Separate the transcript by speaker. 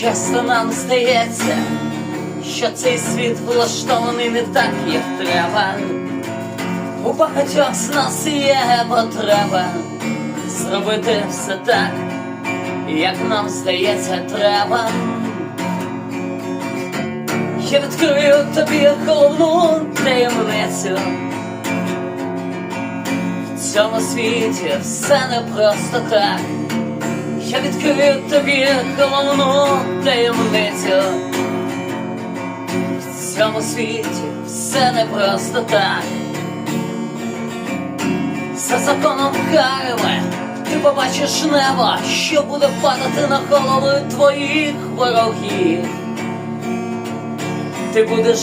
Speaker 1: Часто нам здається, що цей світ влаштований не так, як треба. У багатьох з нас є потреба зробити все так, як нам здається, треба. Я відкрию тобі головну таємницю. В цьому світі все не просто так. Я відкрию тобі головну таємницю. В цьому світі все не просто так. За законом карми ти побачиш небо, що буде падати на голови твоїх ворогів. Ти будеш